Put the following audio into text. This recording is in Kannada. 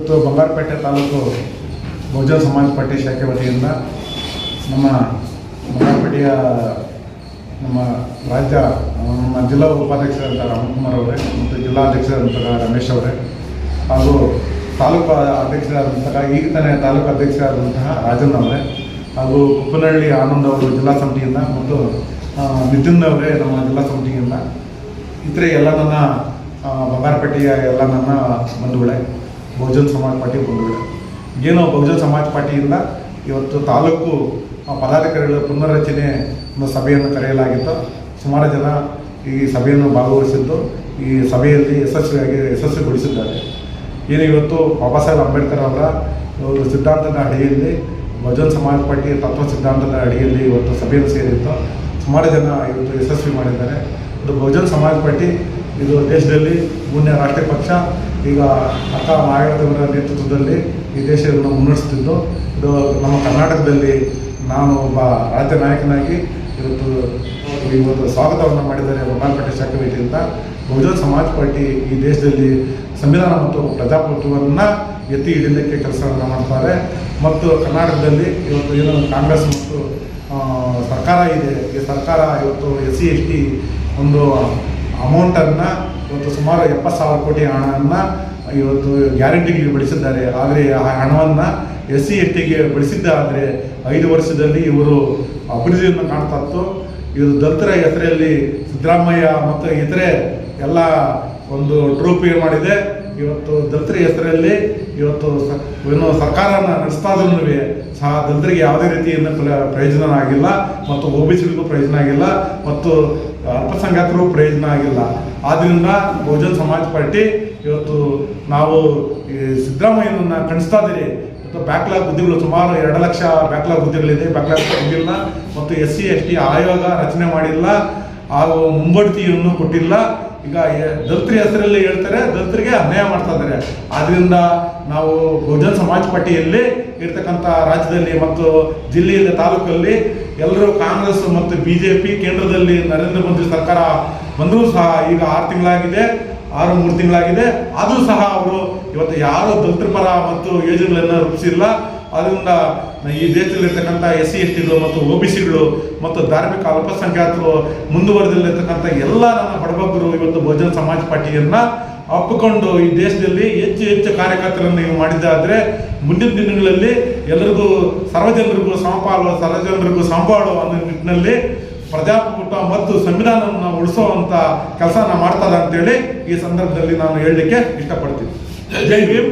ಇವತ್ತು ಬಂಗಾರಪೇಟೆ ತಾಲೂಕು ಬಹುಜನ ಸಮಾಜ ಪಾರ್ಟಿ ಶಾಖೆ ವತಿಯಿಂದ ನಮ್ಮ ಬಂಗಾರಪೇಟೆಯ ನಮ್ಮ ರಾಜ್ಯ, ನಮ್ಮ ಜಿಲ್ಲಾ ಉಪಾಧ್ಯಕ್ಷರಂತಹ ರಾಮಕುಮಾರ್ ಅವರೇ ಮತ್ತು ಜಿಲ್ಲಾಧ್ಯಕ್ಷರಂತಹ ರಮೇಶ್ ಅವರೇ ಹಾಗೂ ತಾಲೂಕು ಅಧ್ಯಕ್ಷರಾದಂತಹ ಈಗ ತಾನೇ ತಾಲೂಕು ಅಧ್ಯಕ್ಷರಾದಂತಹ ರಾಜನ್ ಅವರೇ ಹಾಗೂ ಕುಪ್ಪನಹಳ್ಳಿ ಆನಂದ್ ಅವರು ಜಿಲ್ಲಾ ಸಮಿತಿಯಿಂದ ಮತ್ತು ನಿತಿನ್ ಅವರೇ ನಮ್ಮ ಜಿಲ್ಲಾ ಸಮಿತಿಯಿಂದ. ಇತರೆ ಎಲ್ಲ ನನ್ನ ಬಂಗಾರಪೇಟೆಯ ಎಲ್ಲ ನನ್ನ ಬಂಧುಗಳೇ. ಬಹುಜನ್ ಸಮಾಜ ಪಾರ್ಟಿ ಬಂದಿದೆ. ಏನು ಬಹುಜನ್ ಸಮಾಜ ಪಾರ್ಟಿಯಿಂದ ಇವತ್ತು ತಾಲೂಕು ಪದಾಧಿಕಾರಿಗಳ ಪುನರ್ರಚನೆ ಒಂದು ಸಭೆಯನ್ನು ಕರೆಯಲಾಗಿತ್ತು. ಸುಮಾರು ಜನ ಈ ಸಭೆಯನ್ನು ಭಾಗವಹಿಸಿದ್ದು, ಈ ಸಭೆಯಲ್ಲಿ ಯಶಸ್ವಿಯಾಗಿ, ಯಶಸ್ವಿಗೊಳಿಸಿದ್ದಾರೆ. ಏನು ಇವತ್ತು ಬಾಬಾ ಸಾಹೇಬ್ ಅಂಬೇಡ್ಕರ್ ಅವರ ಒಂದು ಸಿದ್ಧಾಂತದ ಅಡಿಯಲ್ಲಿ, ಬಹುಜನ್ ಸಮಾಜ ಪಾರ್ಟಿ ತತ್ವ ಸಿದ್ಧಾಂತದ ಅಡಿಯಲ್ಲಿ ಇವತ್ತು ಸಭೆಯನ್ನು ಸೇರಿತ್ತು ಸುಮಾರು ಜನ ಇವತ್ತು ಯಶಸ್ವಿ ಮಾಡಿದ್ದಾರೆ. ಒಂದು ಬಹುಜನ್ ಸಮಾಜ ಪಾರ್ಟಿ ಇದು ದೇಶದಲ್ಲಿ ಮುನ್ನೆ ರಾಷ್ಟ್ರೀಯ ಪಕ್ಷ ಈಗ ಅಕ್ಕ ಮಾಯಾವತಿಯವರ ನೇತೃತ್ವದಲ್ಲಿ ಈ ದೇಶವನ್ನು ಮುನ್ನಡೆಸುತ್ತಿದ್ದು, ಇದು ನಮ್ಮ ಕರ್ನಾಟಕದಲ್ಲಿ ನಾನು ಒಬ್ಬ ರಾಜ್ಯ ನಾಯಕನಾಗಿ ಇವತ್ತು ಇವತ್ತು ಸ್ವಾಗತವನ್ನು ಮಾಡಿದ್ದಾರೆ ಬಂಗಾರಪೇಟೆ ಶಾಖೆ ಅಂತ. ಬಹುಜನ ಸಮಾಜ್ ಪಾರ್ಟಿ ಈ ದೇಶದಲ್ಲಿ ಸಂವಿಧಾನ ಮತ್ತು ಪ್ರಜಾಪ್ರಭುತ್ವವನ್ನು ಎತ್ತಿ ಹಿಡಿಯಲಿಕ್ಕೆ ಕೆಲಸವನ್ನು ಮಾಡ್ತಾರೆ. ಮತ್ತು ಕರ್ನಾಟಕದಲ್ಲಿ ಇವತ್ತು ಏನು ಕಾಂಗ್ರೆಸ್ ಮತ್ತು ಸರ್ಕಾರ ಇದೆ. ಈ ಸರ್ಕಾರ ಇವತ್ತು ಎಸ್ ಸಿ, ಎಸ್ ಟಿ ಒಂದು ಅಮೌಂಟನ್ನು ಇವತ್ತು ಸುಮಾರು ಎಪ್ಪತ್ತು ಸಾವಿರ ಕೋಟಿ ಹಣವನ್ನು ಇವತ್ತು ಗ್ಯಾರಂಟಿಗೆ ಬಳಸಿದ್ದಾರೆ ಆದರೆ ಆ ಹಣವನ್ನು ಎಸ್ ಸಿ ಎಸ್ ಟಿಗೆ ಬಳಸಿದ್ದಾದರೆ ಐದು ವರ್ಷದಲ್ಲಿ ಇವರು ಅಭಿವೃದ್ಧಿಯನ್ನು ಕಾಣ್ತಾ ಇತ್ತು. ಇವರು ದಲಿತರ ಹೆಸರಲ್ಲಿ ಸಿದ್ದರಾಮಯ್ಯ ಮತ್ತು ಇತರೆ ಎಲ್ಲ ಒಂದು ಟ್ರೂಪ್ ಮಾಡಿದೆ. ಇವತ್ತು ದಲಿತರ ಹೆಸರಲ್ಲಿ ಇವತ್ತು ಏನು ಸರ್ಕಾರನ ನಡೆಸ್ತಾ ಇದ್ರೂ ಸಹ ದಲಿತರಿಗೆ ಯಾವುದೇ ರೀತಿಯಿಂದ ಪ್ರ- ಪ್ರಯೋಜನ ಆಗಿಲ್ಲ ಮತ್ತು ಒ ಬಿ ಸಿಗಳಿಗೂ ಪ್ರಯೋಜನ ಆಗಿಲ್ಲ ಮತ್ತು ಅಲ್ಪಸಂಖ್ಯಾತರಿಗೂ ಪ್ರಯೋಜನ ಆಗಿಲ್ಲ. ಆದ್ದರಿಂದ ಬಹುಜನ್ ಸಮಾಜ್ ಪಾರ್ಟಿ ಇವತ್ತು ನಾವು ಈ ಸಿದ್ದರಾಮಯ್ಯನನ್ನು ಕಣಿಸ್ತಾ ಇದ್ದೀರಿ. ಮತ್ತು ಬ್ಯಾಕ್ಲಾಗ್ ಹುದ್ದೆಗಳು ಸುಮಾರು ಎರಡು ಲಕ್ಷ ಬ್ಯಾಕ್ಲಾಗ್ ಹುದ್ದೆಗಳಿದೆ. ಬ್ಯಾಕ್ಲಾಗ್ ಇಲ್ಲ ಮತ್ತು ಎಸ್ ಸಿ, ಎಸ್ ಟಿ ಆಯೋಗ ರಚನೆ ಮಾಡಿಲ್ಲ. ಹಾಗೂ ಮುಂಬಡ್ತಿಯನ್ನು ಕೊಟ್ಟಿಲ್ಲ. ಈಗ ದಲಿತರ ಹೆಸರಲ್ಲಿ ಹೇಳ್ತಾರೆ, ದಲಿತರಿಗೆ ಅನ್ಯಾಯ ಮಾಡ್ತಾ ಇದ್ದಾರೆ. ಆದ್ರಿಂದ ನಾವು ಬಹುಜನ್ ಸಮಾಜ ಪಾರ್ಟಿಯಲ್ಲಿ ಇರ್ತಕ್ಕಂಥ ರಾಜ್ಯದಲ್ಲಿ ಮತ್ತು ಜಿಲ್ಲೆಯಲ್ಲಿ, ತಾಲೂಕಲ್ಲಿ ಎಲ್ಲರೂ ಕಾಂಗ್ರೆಸ್ ಮತ್ತು ಬಿ ಜೆ ಪಿ ಕೇಂದ್ರದಲ್ಲಿ ನರೇಂದ್ರ ಮೋದಿ ಸರ್ಕಾರ ಬಂದರೂ ಸಹ ಈಗ ಆರು ತಿಂಗಳಾಗಿದೆ, ಆರು ಮೂರು ತಿಂಗಳಾಗಿದೆ. ಆದರೂ ಸಹ ಅವರು ಇವತ್ತು ಯಾರು ದಲಿತರ ಪರ ಮತ್ತು ಯೋಜನೆಗಳನ್ನು ರೂಪಿಸಿಲ್ಲ. ಅದರಿಂದ ಈ ದೇಶದಲ್ಲಿರ್ತಕ್ಕಂಥ ಎಸ್ ಸಿ ಎಸ್ ಟಿಗಳು ಮತ್ತು ಒ ಬಿ ಸಿಗಳು ಮತ್ತು ಧಾರ್ಮಿಕ ಅಲ್ಪಸಂಖ್ಯಾತರು ಮುಂದುವರೆದಿರ್ತಕ್ಕಂಥ ಎಲ್ಲ ನನ್ನ ಬಡಬಗ್ಗರು ಇವತ್ತು ಬಹುಜನ ಸಮಾಜ ಪಾರ್ಟಿಯನ್ನು ಒಪ್ಪಿಕೊಂಡು ಈ ದೇಶದಲ್ಲಿ ಹೆಚ್ಚು ಹೆಚ್ಚು ಕಾರ್ಯಕರ್ತರನ್ನು ನೀವು ಮಾಡಿದ್ದಾದ್ರೆ ಮುಂದಿನ ದಿನಗಳಲ್ಲಿ ಎಲ್ಲರಿಗೂ ಸರ್ವಜನರಿಗೂ ಸಮಪಾಲು, ಸರ್ವಜನರಿಗೂ ಸಂಪಾಳು ಅನ್ನೋ ನಿಟ್ಟಿನಲ್ಲಿ ಪ್ರಜಾಪ್ರಭುತ್ವ ಮತ್ತು ಸಂವಿಧಾನವನ್ನು ಉಳಿಸುವಂತ ಕೆಲಸ ಮಾಡ್ತದ ಅಂತೇಳಿ ಈ ಸಂದರ್ಭದಲ್ಲಿ ನಾನು ಹೇಳಲಿಕ್ಕೆ ಇಷ್ಟಪಡ್ತೀನಿ. ಜೈ ಭೀಮ್.